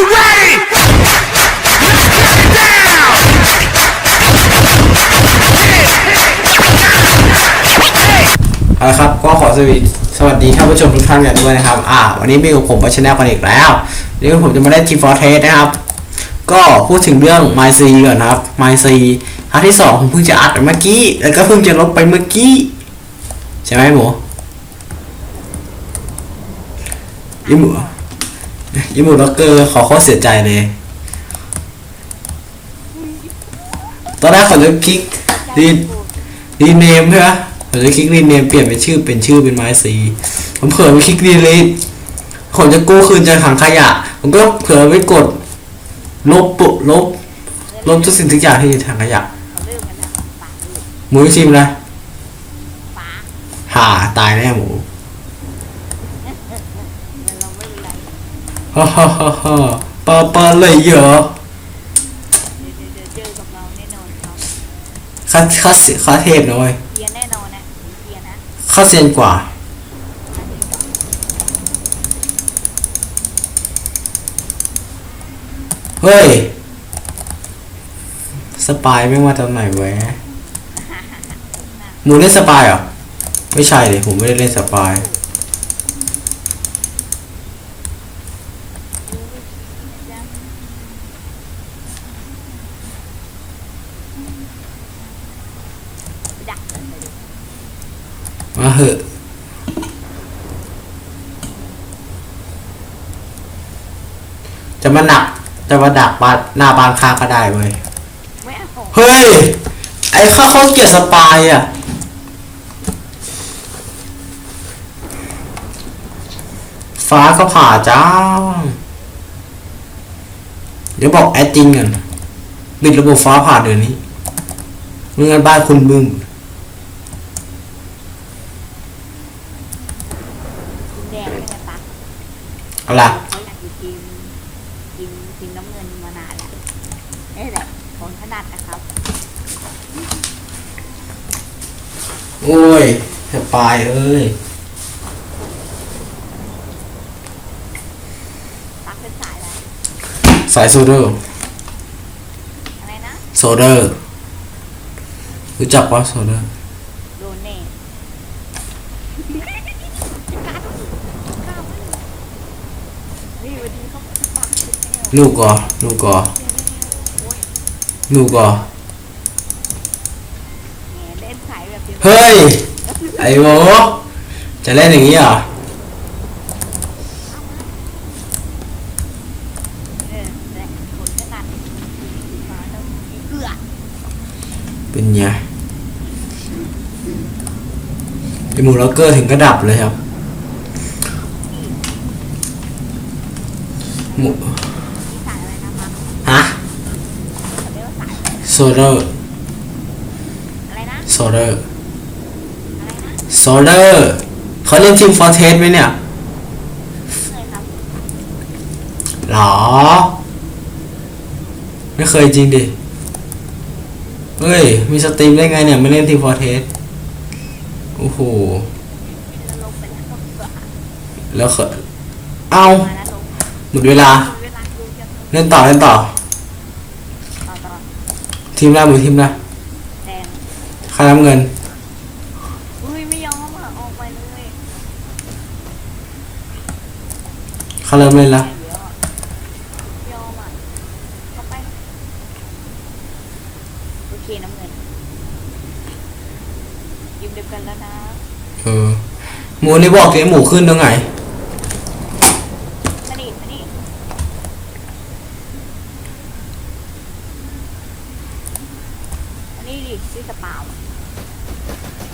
เอาละครับก็ขอสวัสดีสวัสดีท่านผู้ชมทุกท่านกันด้วยนะครับ อ่า วันนี้มีกับผมวัชแนลกันอีกแล้ววันนี้ผมจะมาได้ทีฟอร์เทสนะครับ ก็พูดถึงเรื่อง My C ก่อนนะครับ My C พาร์ทที่สองผมเพิ่งจะอัดไปเมื่อกี้ แล้วก็เพิ่งจะลบไปเมื่อกี้ ใช่ไหมหมูยิหมู ยิหมูล็อกเกอร์ขอข้อเสียใจเลย ตอนแรกเขาจะคลิกรีรีเนมใช่ไหมผมจะคลิกรีเนมเปลี่ยนเป็นชื่อเป็นชื่อเป็นไม้สี ผมเผลอไปคลิกรีเลทผมจะกู้คืนจากถังขยะ ผมก็เผลอไปกด ลบปุลบ ลบทุกสิ่งทุกอย่างที่อยู่ในถังขยะเขาเริ่มกันแล้วปากลูกหมูชิมนะปากห่าตายแน่หมู แต่เราไม่เป็นไร ฮ่าฮ่าฮ่าฮ่าปลาปลาเลยเหรอเดี๋ยวเดี๋ยวเดี๋ยวเจอกับเราแน่นอนครับค่าค่าเสียค่าเทพนะเว้ยเกียร์แน่นอนนะเกียร์นะค่าเซียนกว่า เฮ้ย สปายไม่งมาตอนไหนเว้ยหมูเล่นสปายเหรอ ไม่ใช่เลยผมไม่ได้เล่นสปาย ดักเลย มาเหอะจะมาหนักจะมาดักบานหน้าบานค้าก็ได้เว้ย ไม่เอาเฮ้ย ไอ้ข้าเขาเกลียดสปายอะ ฟ้าก็ผ่าจ้า เดี๋ยวบอกแอดจริงกันปิดระบบฟ้าผ่าเดือนนี้ไม่งั้นบ้านคุณบึ้ม คุณแดงไม่ได้ปัก เอาล่ะเขาอยากอยู่ทีมทีมทีมน้ำเงินมานานแล้วนี่แหละของถนัดนะครับโอ้ยสปายเอ้ยปักเป็นสายแล้วสายโซเดอร์อะไรนะ โซเดอร์รู้จักปะโซเดอร์ โดนแน่เฮ้ยวันนี้เขาปักเป็นแนว ลูกก่อลูกก่อโอ้ยลูกก่อแหมเล่นสายแบบเดียวเฮ้ย ไอ้โวจะเล่นอย่างนี้เหรอเออและคนถนัดมาแล้วเกลือเป็นไงไอหมูล็อกเกอร์ถึงกระดับเลยครับ หมูนี่สายอะไรนะคะฮะเขาเรียกว่าสายอะไรโซเดอร์อะไรนะโซเดอร์อะไรนะโซเดอร์เขาเล่นทีมฟอร์เทสไหมเนี่ยเคยครับหรอ ไม่เคยจริงดิเฮ้ย มีสตรีมได้ไงเนี่ย ไม่เล่นทีมฟอร์เทสโอ้โหจะลงไปแล้วก็เกลือแล้วเคยเอามาแล้วลง หมดเวลา เวลาดูจะเล่นต่อเล่นต่อ ต่อต่อทีมแรกมือทีมแรกแดงค่าน้ำเงิน อุ้ยไม่ยอมอะออกไปเลยเขาเริ่มเล่นแล้วแดงเยอะอะยอมอะเข้าไปโอเคน้ำเงินยืมเดียวกันแล้วนะ เออ หมูนี่บอกเกมหมูขึ้นตรงไหน มาดิมาดิอั นนี้ดิที่สปาวอะ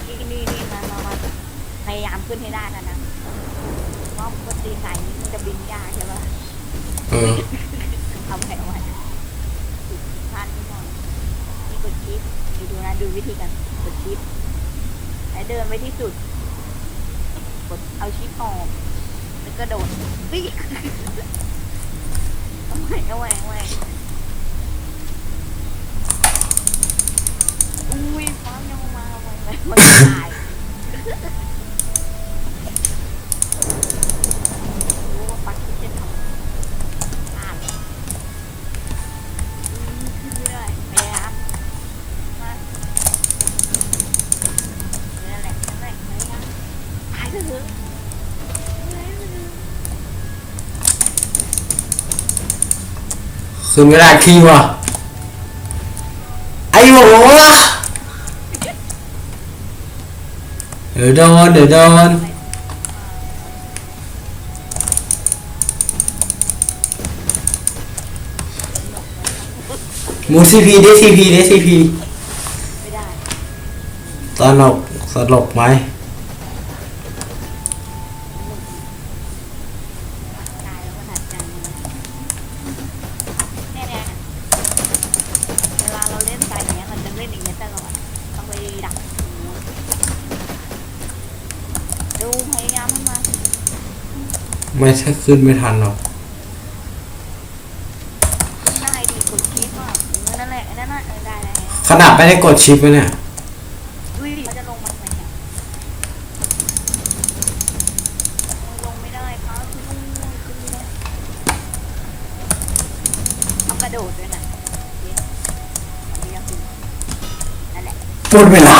นี่นี่นี่มามามาพยายามขึ้นให้ได้นะนะเพราะปกติสายนี้มันจะบินยากใช่ปะเออเอาไปเอาไว้พลาดนิดหน่อยนี่กดชิปดูดูนะดูวิธีกันกดชิปแล้วเดินไปที่สุดกดเอาชิปออกแล้วก็โดดปิ๊กเอาไว้เอาไว้เอาไว้ อุ้ยฟ้ายังมาไวมัตายรู้ว่าปักที่จะทำอ่านขึ้นเลยพยายามมาเนี่ยแหละนั่นแหละพยายามตายเถอคืนกระดาษขี้วะไอ้โห เดี๋ยวโดนเดี๋ยวโดนมูซีพีได้ซีพีได้ซีพีตลกสลบไหมเนี่ยนะเวลาเราเล่นสายเนี้ยมันจะเล่นอย่างเงี้ยตลอด ต้องไปดัก ดูพยายามให้มาไม่ใช่ขึ้นไม่ทันหรอก ได้ดีกดคลิปอะเออนั่นแหละนั่นน่ะเออได้ได้ขนาดไม่ได้กดชิปเลยเนี่ย อุ้ยเขาจะลงมาไหมเนี่ยลงไม่ได้ครับขึ้นไม่ได้ขึ้นไม่ได้ต้องกระโดดด้วยนะเดี๋ยวเดี๋ยวขึ้นนั่นแหละ หมดเวลา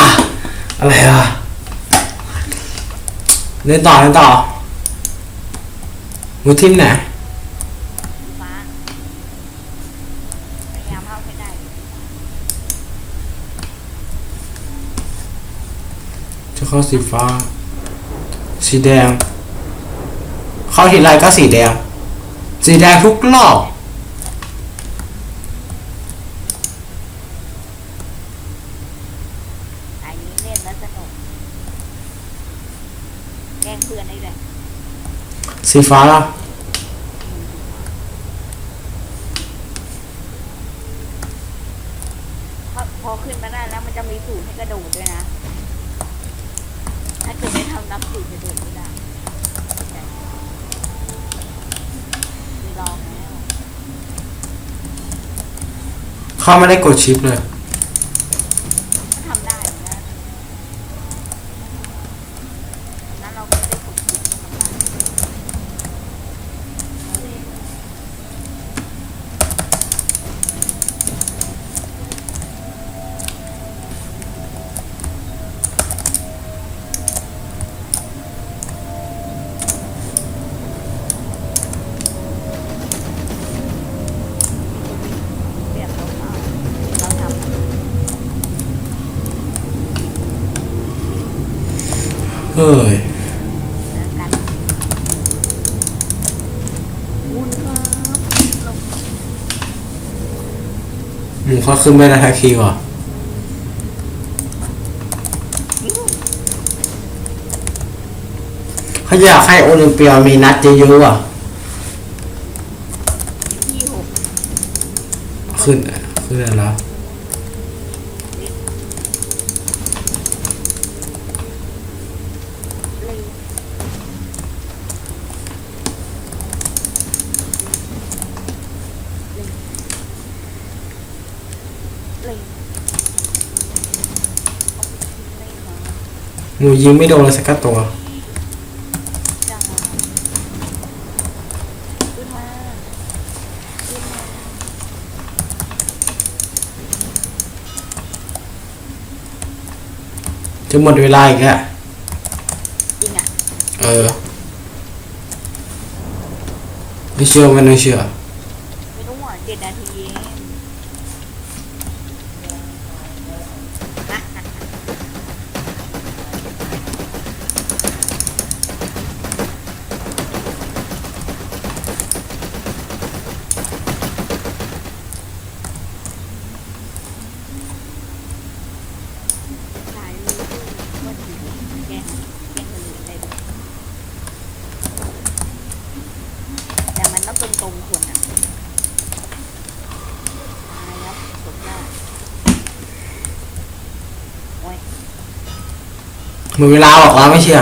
อะไรอะ เล่นต่อเล่นต่อมูทีมไหนฟ้าพยายามเข้าให้ได้จะเข้าสีฟ้า สีแดง เข้าทีไรก็สีแดง สีแดงทุกรอบ สายนี้เล่นแล้วสนุกแกล้งเพื่อนได้ด้วย สีฟ้าแล้วพอพอขึ้นมาได้แล้วมันจะมีสูตรให้กระโดดด้วยนะ ถ้าเกิดไม่ทำนับสูตรจะโดดไม่ได้มีลองแล้ว เข้าไม่ได้กดชิปเลย วุ้นครับลงหมูเขาขึ้นไม่ได้ทักทีว่ะเขาอยากให้โอลิมเปียมีนัดเยอะๆอะที่หก ขึ้น ขึ้นแล้ว เลยเลยเลยมา หมูยิงไม่โดนเลยสักตัว จังขึ้นมาขึ้นมาจะหมดเวลาอีกแล้วจริงอะเออ ไม่เชื่อมันไม่เชื่อ ไม่รู้อะเจ็ดนาทีเองสายรู้ว่าถึงแกงแกงคนอื่นได้ด้วยแต่มันต้องตรงๆคนอะตายแล้วผมได้โอ้ย หมดเวลาบอกแล้วไม่เชื่อ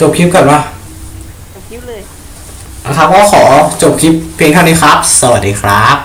จบคลิปก่อนวะจบคลิปเลย นะครับก็ขอจบคลิปเพียงเท่านี้ครับ สวัสดีครับ